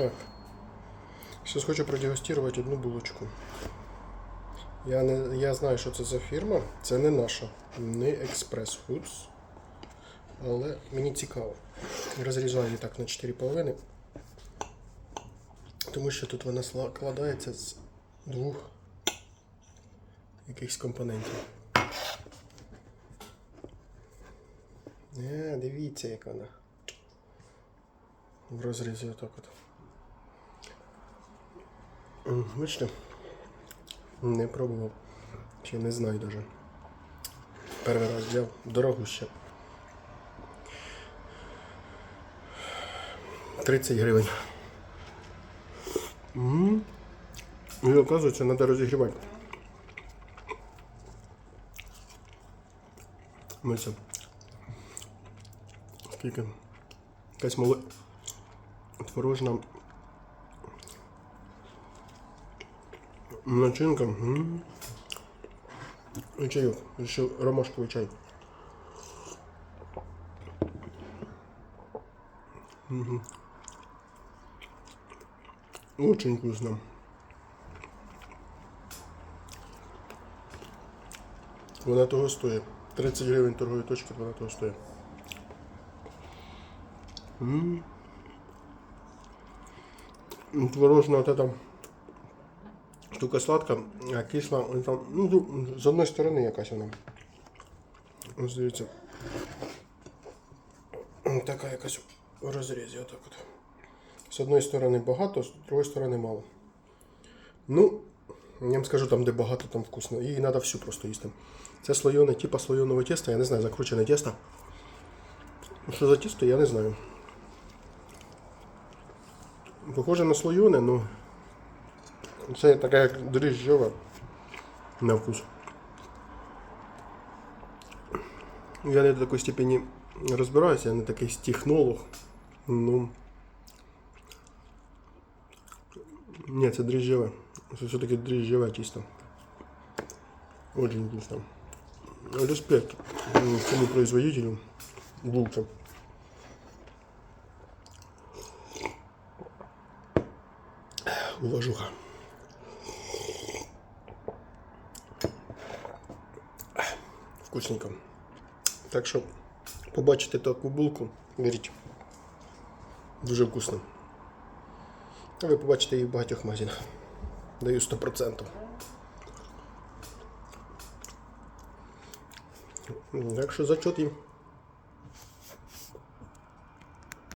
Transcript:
Так. Сейчас хочу продегустувати одну булочку. Я, не, я знаю, що це за фірма. Це не наша, не Express Foods. Але мені цікаво. Розрізаю її так на 4 половини. Тому що тут вона складається з двох якихось компонентів. Не, дивіться, як вона. В розрізі отак от. М, Бачите? Не пробував. Ще не знаю даже. Перший раз взяв дорогу ще. 30 гривень. М. І оказується, треба розігрівати. Мися. Скільки? Якась моло... Творожна начинка. М. І чайок. Ще ромашковий чай. Очень вкусно. Вона того стоїть. 30 гривень торгової точки, вона того стоїть. М. Творожна вот эта штука сладка, а кисла, там, ну, з одної сторони якась вона. Ось. Така якась в розрізі, отак от. З одної сторони багато, з другої сторони мало. Ну, я вам скажу, там, де багато, там вкусно. Її треба всю просто їсти. Це слоєне, типа слоєного теста, я не знаю, закручене тесто. Що за тісто, я не знаю. Похоже на слоєне, ну. Це така як дріжджова на вкус. Я не до такої степені розбираюся, я не такий технолог. Ну. Ні, це дріжджеве. Це все-таки дріжджеве тісто. Очень вкусно. Респект м, цьому производителю булки. Уважуха. Вкусненько. Так що побачите таку булку, віріть. Дуже вкусно. А ви побачите її в багатьох магазинах. Даю 100%. Так що зачет їм.